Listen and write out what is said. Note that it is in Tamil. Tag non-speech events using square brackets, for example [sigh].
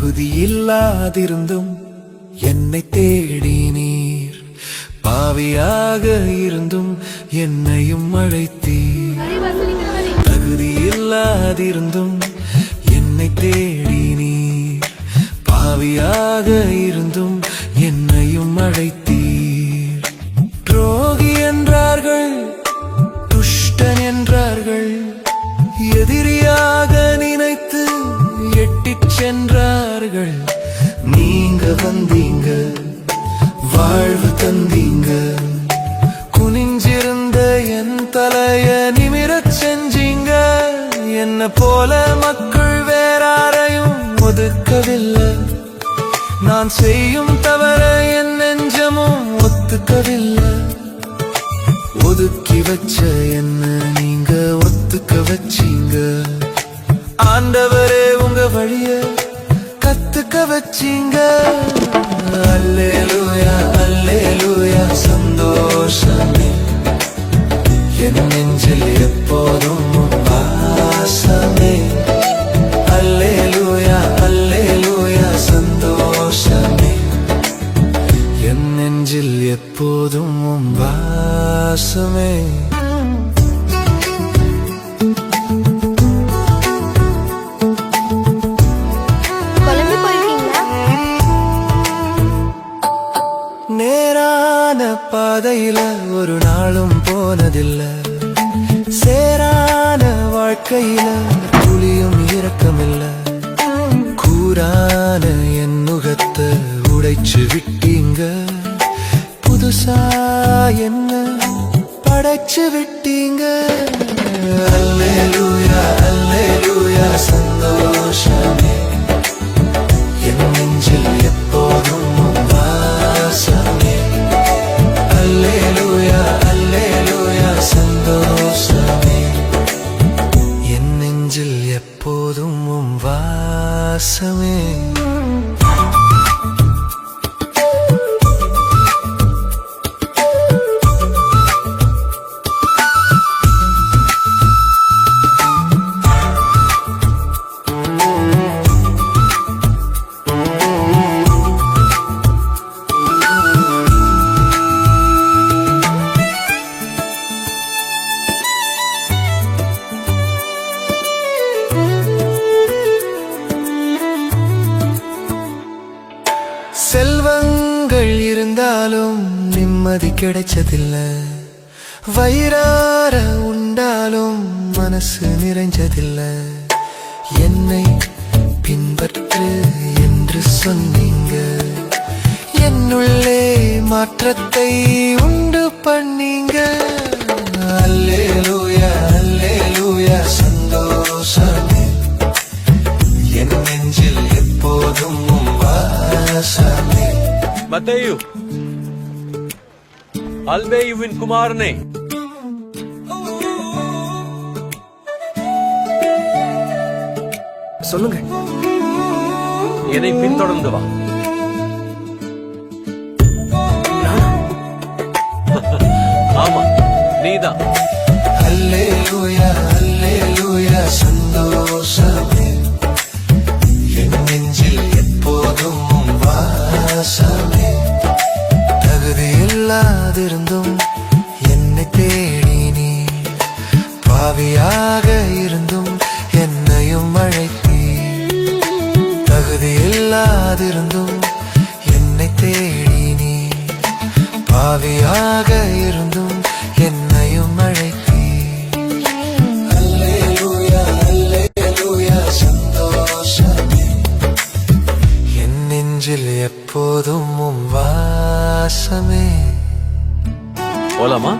தகுதி இல்லாதிருந்தும் என்னை தேடி நீர். பாவியாக இருந்தும் என்னையும் அழைத்தீர். தகுதி இல்லாதிருந்தும் என்னை தேடி நீர். பாவியாக இருந்தும் வாழ்வு தந்தீங்க குனிஞ்சிருந்த என் தலைய நிமிரச் செஞ்சீங்க என்ன போல மக்கள் வேறாரையும் ஒதுக்கவில்லை. நான் செய்யும் தவற என் நெஞ்சமும் ஒத்துக்கவில்லை. ஒதுக்கி வச்ச என்ன நீங்க ஒத்துக்க வச்சீங்க ஆண்டவரே உங்க வழிய கத்துக்க வச்சீங்க அல்லேலு சந்தோஷமே என் நெஞ்சில் எப்போதும் உன் வாசமே. அல்லேலூயா அல்லேலூயா சந்தோஷமே. என் நெஞ்சில் எப்போதும் வாசமே. நேரான பாதையில ஒரு நாளும் போனதில்ல. சேரான வாழ்க்கையில துளியும் இரக்கமில்ல. கூறான என் முகத்தை உடைச்சு விட்டீங்க. புதுசா என்ன படைச்சு விட்டீங்க. அல்லேலூயா அல்லேலூயா சந்தோஷமே. என் நெஞ்சில் எப்போதும் வாசமே நிம்மதி கிடைச்சதில்ல. வயிறார உண்டாலும் மனசு நிறைஞ்சதில்ல. என்னை பின்பற்று என்று சொன்னீங்க. என்னுள்ளே மாற்றத்தை உண்டு பண்ணீங்க. அல்லேலூயா அல்லேலூயா சந்தோஷமே. என் நெஞ்சில் எப்போதும் வாசமே. மத்தேயு அல்பேயுவின் குமாரனே. சொல்லுங்க. என்னை பின்தொடர்ந்து வா. [laughs] ஆமா நீதான். அல்லேலூயா அல்லேலூயா சந்தோஷமே. என் நெஞ்சில் எப்போதும் வாசமே. இல்லாதிருந்தும் என்னை தேடி நீ பாவியாக இருந்தும் என்னையும் அழைத்தி. தகுதி இல்லாதிருந்தும் என்னை தேடி நீ பாவியாக இருந்தும் என்னையும் அழைத்தி. எப்போதும் வாசமே. போலாமா?